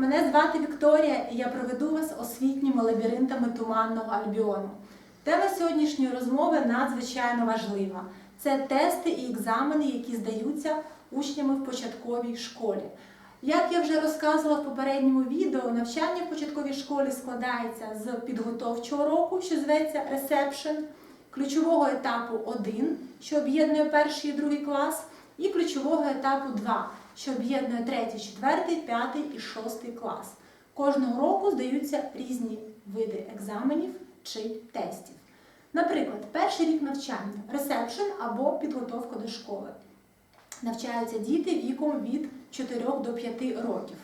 Мене звати Вікторія і я проведу вас освітніми лабіринтами туманного альбіону. Тема сьогоднішньої розмови надзвичайно важлива. Це тести і екзамени, які здаються учнями в початковій школі. Як я вже розказувала в попередньому відео, навчання в початковій школі складається з підготовчого року, що зветься Reception, ключового етапу 1, що об'єднує перший і другий клас, і ключового етапу 2, що об'єднує третій, четвертий, п'ятий і шостий клас. Кожного року здаються різні види екзаменів чи тестів. Наприклад, перший рік навчання ресепшн або підготовка до школи. Навчаються діти віком від 4 до 5 років.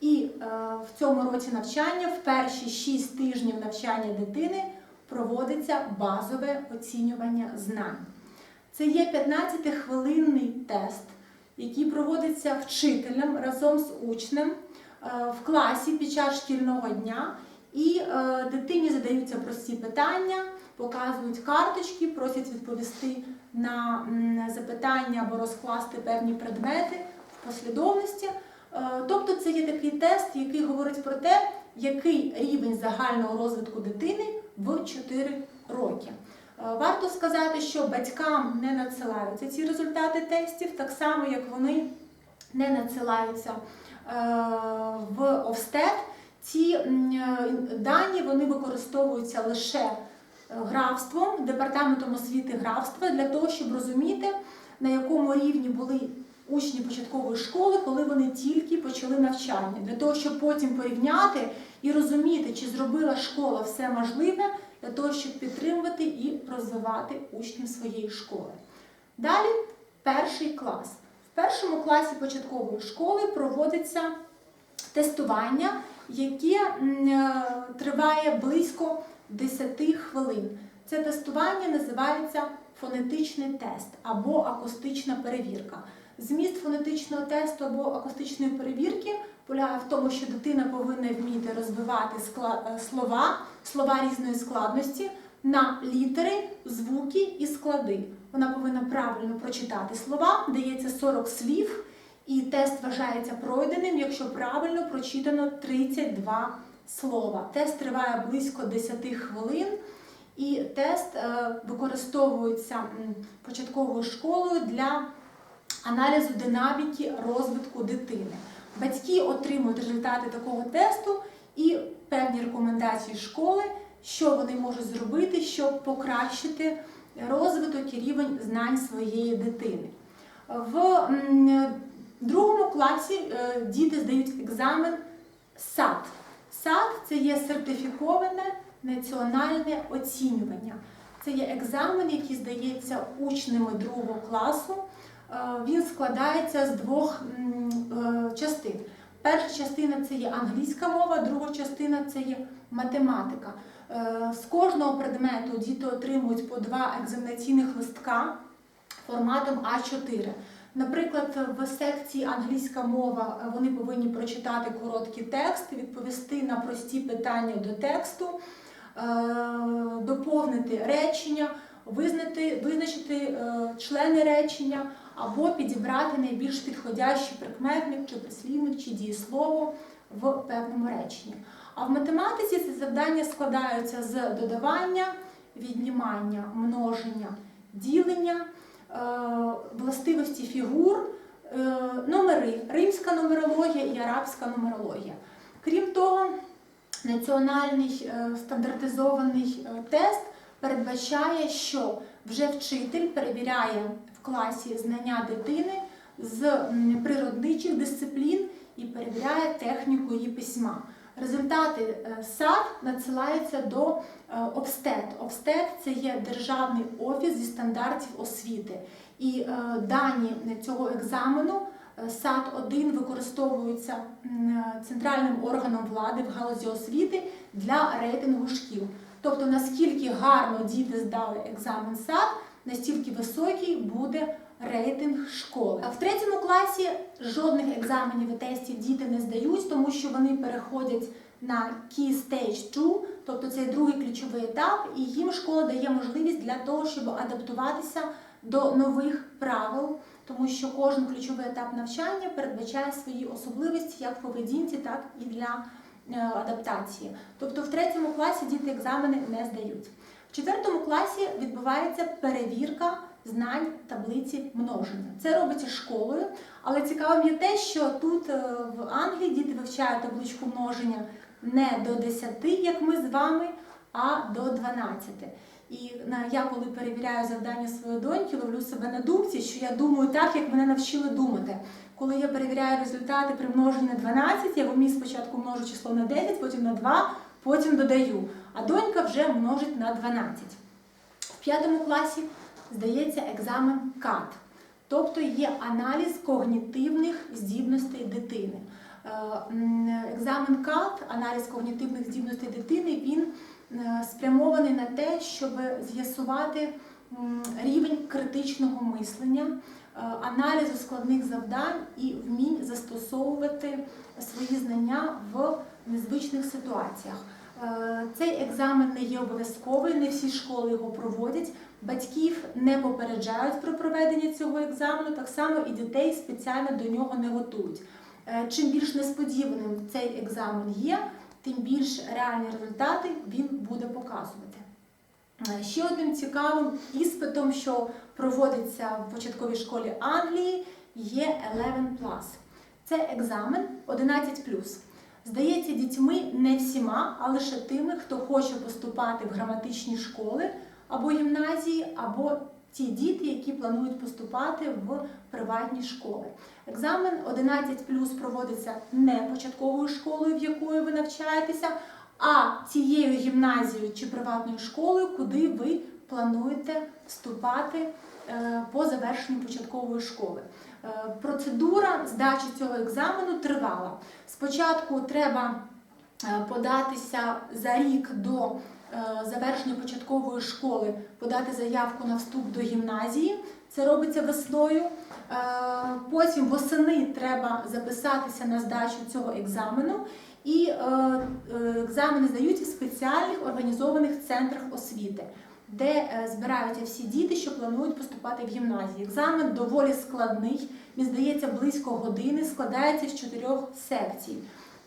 І е, в цьому році навчання, в перші 6 тижнів навчання дитини, проводиться базове оцінювання знань. Це є 15-хвилинний тест, який проводиться вчителем разом з учнем е, в класі під час шкільного дня. І е, дитині задаються прості питання, показують карточки, просять відповісти на запитання або розкласти певні предмети в послідовності. Е, Тобто це є такий тест, який говорить про те, який рівень загального розвитку дитини в 4 роки. Е, Варто сказати, що батькам не надсилаються ці результати тестів, так само як вони не надсилаються е, в Овстед. Ці е, дані вони використовуються лише графством, департаментом освіти графства для того, щоб розуміти, на якому рівні були учні початкової школи, коли вони тільки почали навчання, для того, щоб потім порівняти і розуміти, чи зробила школа все можливе для того, щоб підтримувати і розвивати учнів своєї школи. Далі перший клас. В першому класі початкової школи проводиться тестування, яке е, триває близько 10 хвилин. Це тестування називається фонетичний тест або акустична перевірка. Зміст фонетичного тесту або акустичної перевірки полягає в тому, що дитина повинна вміти розбивати е, слова, слова різної складності на літери, звуки і склади. Вона повинна правильно прочитати слова, дається 40 слів, і тест вважається пройденим, якщо правильно прочитано 32 слова. Тест триває близько 10 хвилин. І тест е, використовується початковою школою для аналізу динаміки розвитку дитини. Батьки отримують результати такого тесту і певні рекомендації школи, що вони можуть зробити, щоб покращити розвиток і рівень знань своєї дитини. В другому класі е, діти здають екзамен САД. САД це є сертифіковане національне оцінювання. Це є екзамен, який здається учнями другого класу. Е, Він складається з двох е, частин. Перша частина це є англійська мова, друга частина це є математика. Е, З кожного предмету діти отримують по два екзаменаційних листка форматом А4. Наприклад, в секції англійська мова вони повинні прочитати короткий текст, відповісти на прості питання до тексту, доповнити речення, визнати, визначити члени речення або підібрати найбільш підходящий прикметник, чи прислівник, чи дієслово в певному реченні. А в математиці ці завдання складаються з додавання, віднімання, множення, ділення, е, властивості фігур, е, номери, римська нумерологія і арабська нумерологія. Крім того, національний е, стандартизований тест передбачає, що вже вчитель перевіряє класі знання дитини з природничих дисциплін і перевіряє техніку її письма. Результати е, САД надсилаються до Обстед. Обстед це є державний офіс зі стандартів освіти. І е, дані цього екзамену е, САД 1 використовуються центральним органом влади в галузі освіти для рейтингу шкіл. Тобто, наскільки гарно діти здали екзамен САД, настільки високий буде рейтинг школи. В третьому класі жодних екзаменів і тестів діти не здають, тому що вони переходять на Key Stage 2, тобто це другий ключовий етап, і їм школа дає можливість для того, щоб адаптуватися до нових правил тому що кожен ключовий етап навчання передбачає свої особливості як в поведінці, так і для е, адаптації. Тобто в третьому класі діти екзамени не здають. Четвертому класі відбувається перевірка знань таблиці множення. Це робиться школою, але цікавим є те, що тут е, в Англії діти вивчають табличку множення не до 10, як ми з вами, а до 12. І я, коли перевіряю завдання своєї доньки, ловлю себе на думці, що я думаю так, як мене навчили думати. Коли я перевіряю результати при множенні на 12, я в умі спочатку множу число на 10, потім на 2, потім додаю. А донька вже множить на 12. В п'ятому класі здається екзамен КАТ, тобто є аналіз когнітивних здібностей дитини. Е, Екзамен КАТ, аналіз когнітивних здібностей дитини, він е, спрямований на те, щоб з'ясувати рівень критичного мислення, е, аналізу складних завдань і вмінь застосовувати свої знання в незвичних ситуаціях. Е, Цей екзамен не є обов'язковий, не всі школи його проводять. Батьків не попереджають про проведення цього екзамену, так само і дітей спеціально до нього не готують. Е, Чим більш несподіваним цей екзамен є, тим більш реальні результати він буде показувати. Е, Ще одним цікавим іспитом, що проводиться в початковій школі Англії, є 11+. Це екзамен 11+. Здається дітьми не всіма, а лише тими, хто хоче поступати в граматичні школи або гімназії, або ті діти, які планують поступати в приватні школи. Екзамен 11 плюс проводиться не початковою школою, в якої ви навчаєтеся, а тією гімназією чи приватною школою, куди ви плануєте вступати по завершенню початкової школи. Е, Процедура здачі цього екзамену тривала. Спочатку треба е, податися за рік до е, завершення початкової школи, подати заявку на вступ до гімназії. Це робиться весною. Е, Потім восени треба записатися на здачу цього екзамену. І е, е, екзамени здають в спеціальних організованих центрах освіти, де е, збираються всі діти, що планують поступати в гімназії. Екзамен доволі складний, він здається близько години, складається з чотирьох секцій.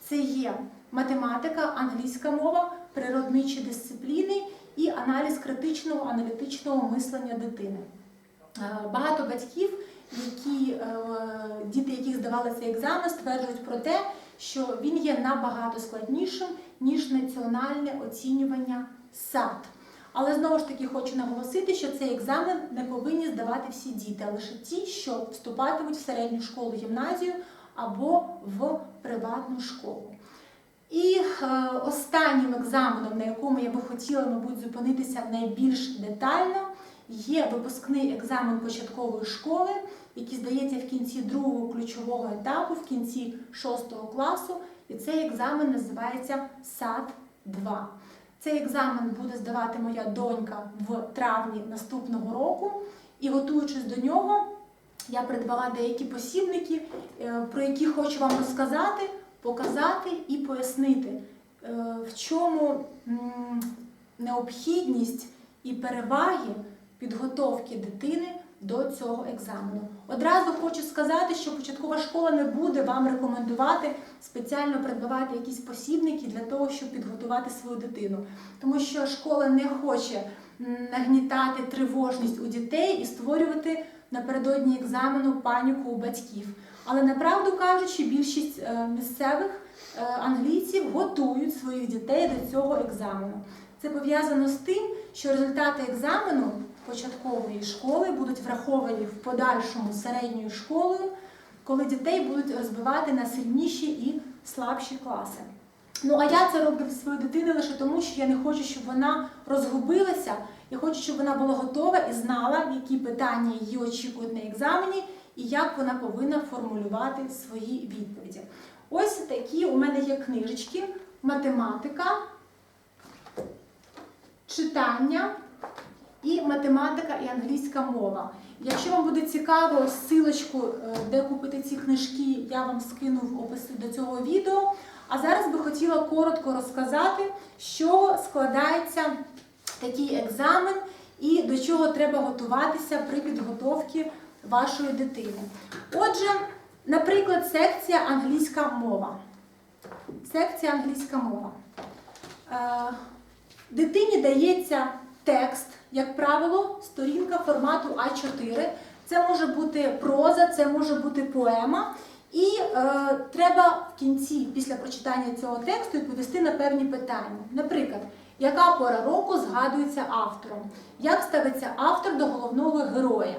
Це є математика, англійська мова, природничі дисципліни і аналіз критичного аналітичного мислення дитини. Е, Багато батьків, які, е, діти, яких здавали цей екзамен, стверджують про те, що він є набагато складнішим, ніж національне оцінювання САД. Але знову ж таки хочу наголосити, що цей екзамен не повинні здавати всі діти, а лише ті, що вступатимуть в середню школу, гімназію або в приватну школу. І е, останнім екзаменом, на якому я би хотіла, мабуть, зупинитися найбільш детально, є випускний екзамен початкової школи, який здається в кінці другого ключового етапу, в кінці шостого класу. І цей екзамен називається САД-2. Цей екзамен буде здавати моя донька в травні наступного року. І готуючись до нього, я придбала деякі посібники, е, про які хочу вам розказати, показати і пояснити, е, в чому необхідність і переваги підготовки дитини до цього екзамену. Одразу хочу сказати, що початкова школа не буде вам рекомендувати спеціально придбавати якісь посібники для того, щоб підготувати свою дитину. Тому що школа не хоче нагнітати тривожність у дітей і створювати напередодні екзамену паніку у батьків. Але направду кажучи, більшість е, місцевих е, англійців готують своїх дітей до цього екзамену. Це пов'язано з тим, що результати екзамену початкової школи будуть враховані в подальшому середньою школою, коли дітей будуть розбивати на сильніші і слабші класи. Ну а я це роблю з своєю дитиною лише тому, що я не хочу, щоб вона розгубилася. Я хочу, щоб вона була готова і знала, які питання її очікують на екзамені, і як вона повинна формулювати свої відповіді. Ось такі у мене є книжечки: математика, читання і математика і англійська мова. Якщо вам буде цікаво, силочку, е, де купити ці книжки, я вам скину в описі до цього відео. А зараз би хотіла коротко розказати, чого складається такий екзамен і до чого треба готуватися при підготовці вашої дитини. Отже, наприклад, секція англійська мова. Секція англійська мова. Е, Дитині дається текст, як правило, сторінка формату А4. Це може бути проза, це може бути поема. І е, треба в кінці, після прочитання цього тексту, відповісти на певні питання. Наприклад, яка пора року згадується автором? Як ставиться автор до головного героя?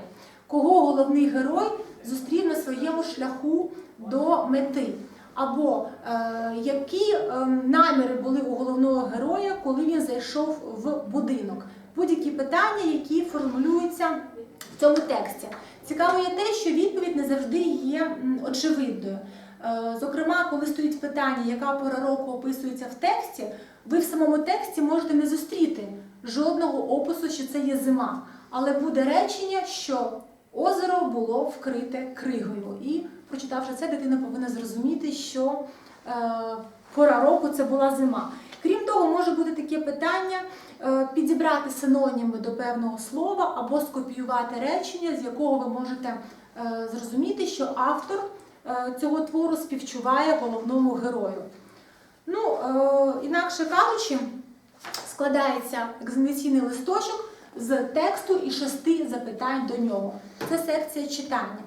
Кого головний герой зустрів на своєму шляху до мети? Або е, які е, наміри були у головного героя, коли він зайшов в будинок? Будь-які питання, які формулюються в цьому тексті. Цікаво є те, що відповідь не завжди є очевидною. Е, Зокрема, коли стоїть питання, яка пора року описується в тексті, ви в самому тексті можете не зустріти жодного опису, що це є зима. Але буде речення, що озеро було вкрите кригою. І прочитавши це, дитина повинна зрозуміти, що е, пора року це була зима. Крім того, може бути таке питання е, підібрати синоніми до певного слова або скопіювати речення, з якого ви можете е, зрозуміти, що автор цього твору співчуває головному герою. Ну, інакше кажучи, складається екзаменаційний листочок з тексту і шести запитань до нього. Це секція читання.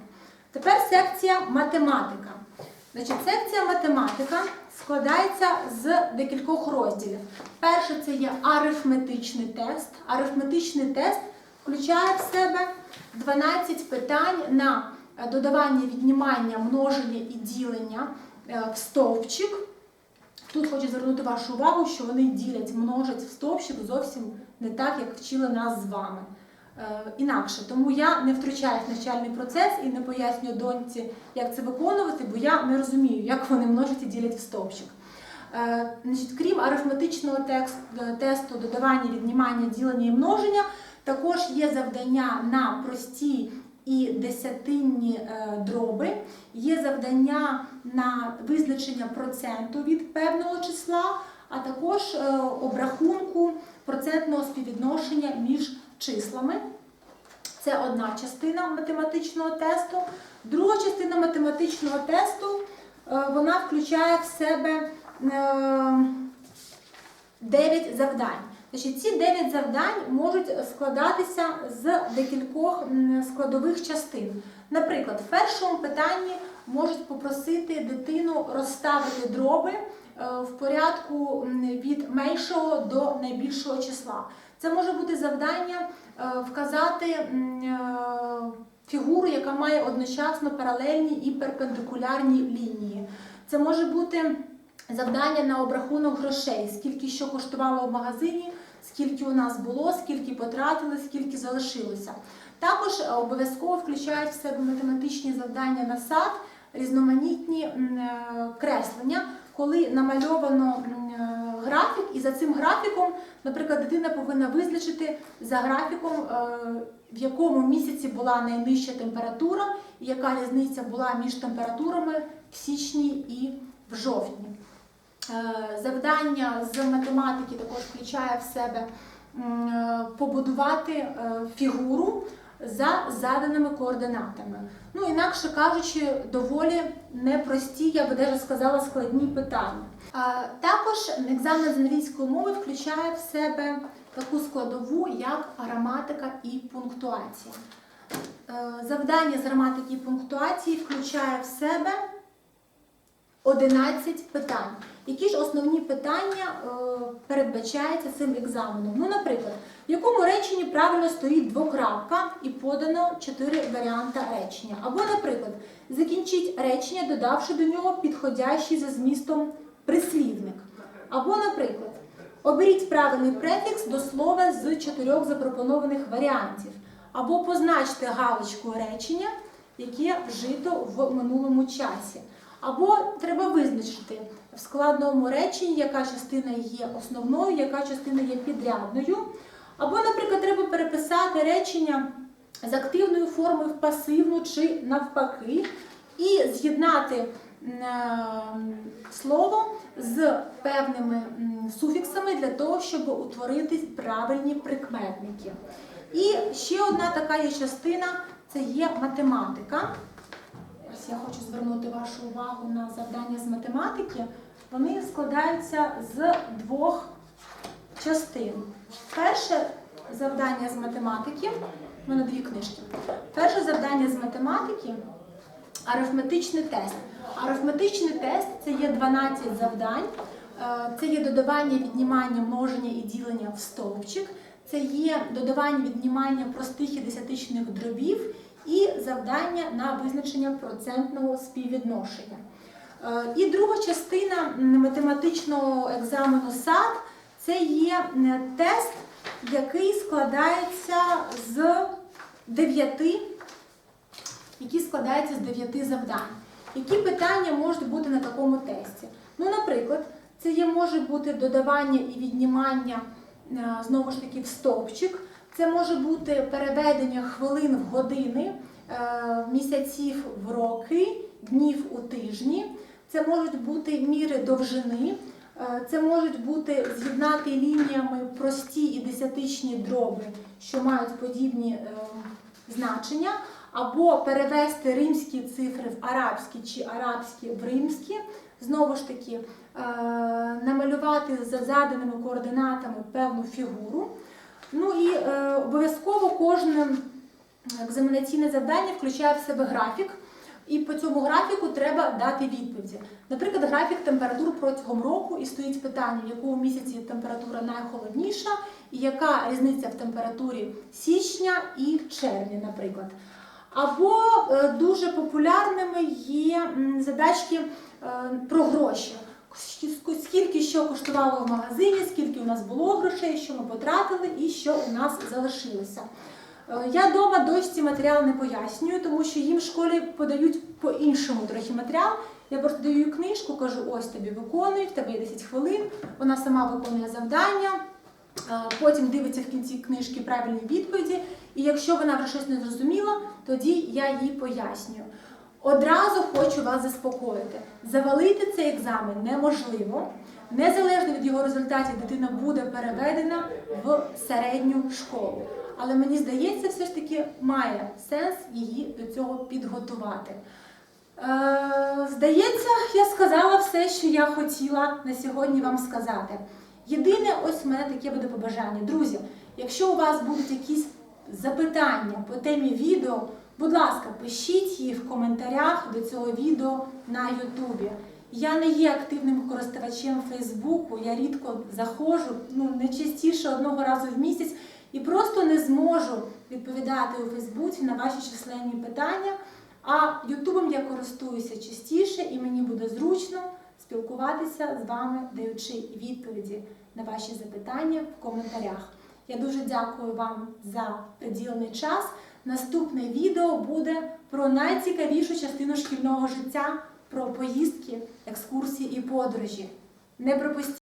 Тепер секція математика. Значить, секція математика складається з декількох розділів. Перше це є арифметичний тест. Арифметичний тест включає в себе 12 питань на е, додавання, віднімання, множення і ділення е, в стовпчик. Тут хочу звернути вашу увагу, що вони ділять, множать в стовпчик зовсім не так, як вчили нас з вами. Е, інакше. Тому я не втручаюсь в навчальний процес і не пояснюю доньці, як це виконувати, бо я не розумію, як вони множать і ділять в стовпчик. Е, крім арифметичного е, тесту додавання, віднімання, ділення і множення, також є завдання на прості і десятинні дроби, є завдання на визначення проценту від певного числа, а також обрахунку процентного співвідношення між числами. Це одна частина математичного тесту. Друга частина математичного тесту е, вона включає в себе е, 9 завдань. Значить, ці 9 завдань можуть складатися з декількох складових частин. Наприклад, в першому питанні можуть попросити дитину розставити дроби е, в порядку від меншого до найбільшого числа. Це може бути завдання е, вказати е, фігуру, яка має одночасно паралельні і перпендикулярні лінії. Це може бути завдання на обрахунок грошей, скільки що коштувало в магазині, скільки у нас було, скільки потратили, скільки залишилося. Також е, обов'язково включають в себе математичні завдання на сад, різноманітні креслення, коли намальовано графік, і за цим графіком, наприклад, дитина повинна визначити за графіком, е, в якому місяці була найнижча температура, і яка різниця була між температурами в січні і в жовтні. Е, Завдання з математики також включає в себе е, побудувати фігуру за заданими координатами. Ну, інакше кажучи, доволі непрості, я би навіть сказала, складні питання. Також екзамен з англійської мови включає в себе таку складову, як граматика і пунктуація. Е, Завдання з граматики і пунктуації включає в себе 11 питань. Які ж основні питання е, передбачаються цим екзаменом? Ну, наприклад, в якому реченні правильно стоїть двокрапка і подано чотири варіанти речення? Або, наприклад, закінчіть речення, додавши до нього підходящий за змістом прислівник. Або, наприклад, оберіть правильний префікс до слова з чотирьох запропонованих варіантів. Або позначте галочку речення, яке вжито в минулому часі. Або треба визначити в складному реченні, яка частина є основною, яка частина є підрядною. Або, наприклад, треба переписати речення з активною формою в пасивну чи навпаки, і з'єднати слово з певними суфіксами для того, щоб утворити правильні прикметники. І ще одна така є частина це є математика. Ось я хочу звернути вашу увагу на завдання з математики. Вони складаються з двох частин. Перше завдання з математики. У мене дві книжки. Перше завдання з математики Арифметичний тест. Арифметичний тест це є 12 завдань, е, це є додавання, віднімання, множення і ділення в стовпчик, це є додавання, віднімання простих і десятичних дробів і завдання на визначення процентного співвідношення. Е, і друга частина математичного екзамену САД це є е, тест, який складається з 9 які складаються з 9 завдань. Які питання можуть бути на такому тесті? Ну, наприклад, це є, може бути додавання і віднімання е, знову ж таки в стовпчик, це може бути переведення хвилин в години, е, місяців в роки, днів у тижні, це можуть бути міри довжини, е, це можуть бути з'єднати лініями прості і десятичні дроби, що мають подібні ем, значення або перевести римські цифри в арабські чи арабські в римські. Знову ж таки, е, намалювати за заданими координатами певну фігуру. Ну і е, обов'язково кожне екзаменаційне завдання включає в себе графік. І по цьому графіку треба дати відповіді. Наприклад, графік температур протягом року і стоїть питання, в якому місяці температура найхолодніша, і яка різниця в температурі січня і червня, наприклад. Або е, дуже популярними є задачки е, про гроші. Скільки що коштувало в магазині, скільки у нас було грошей, що ми потратили і що у нас залишилося. Е, Я вдома дочці матеріал не пояснюю, тому що їм в школі подають по-іншому трохи матеріал. Я просто даю книжку, кажу, ось тобі виконуй, в тебе є 10 хвилин, вона сама виконує завдання, потім дивиться в кінці книжки правильні відповіді, і якщо вона вже щось не зрозуміла, тоді я їй пояснюю. Одразу хочу вас заспокоїти. Завалити цей екзамен неможливо. Незалежно від його результатів, дитина буде переведена в середню школу. Але мені здається, все ж таки має сенс її до цього підготувати. Е, здається, я сказала все, що я хотіла на сьогодні вам сказати. Єдине, ось в мене таке буде побажання. Друзі, якщо у вас будуть якісь запитання по темі відео, будь ласка, пишіть їх в коментарях до цього відео на Ютубі. Я не є активним користувачем Фейсбуку, я рідко заходжу, ну не частіше одного разу в місяць, і просто не зможу відповідати у Фейсбуці на ваші численні питання. А Ютубом я користуюся частіше і мені буде зручно спілкуватися з вами, даючи відповіді на ваші запитання в коментарях. Я дуже дякую вам за приділений час. Наступне відео буде про найцікавішу частину шкільного життя, про поїздки, екскурсії і подорожі. Не пропустіть!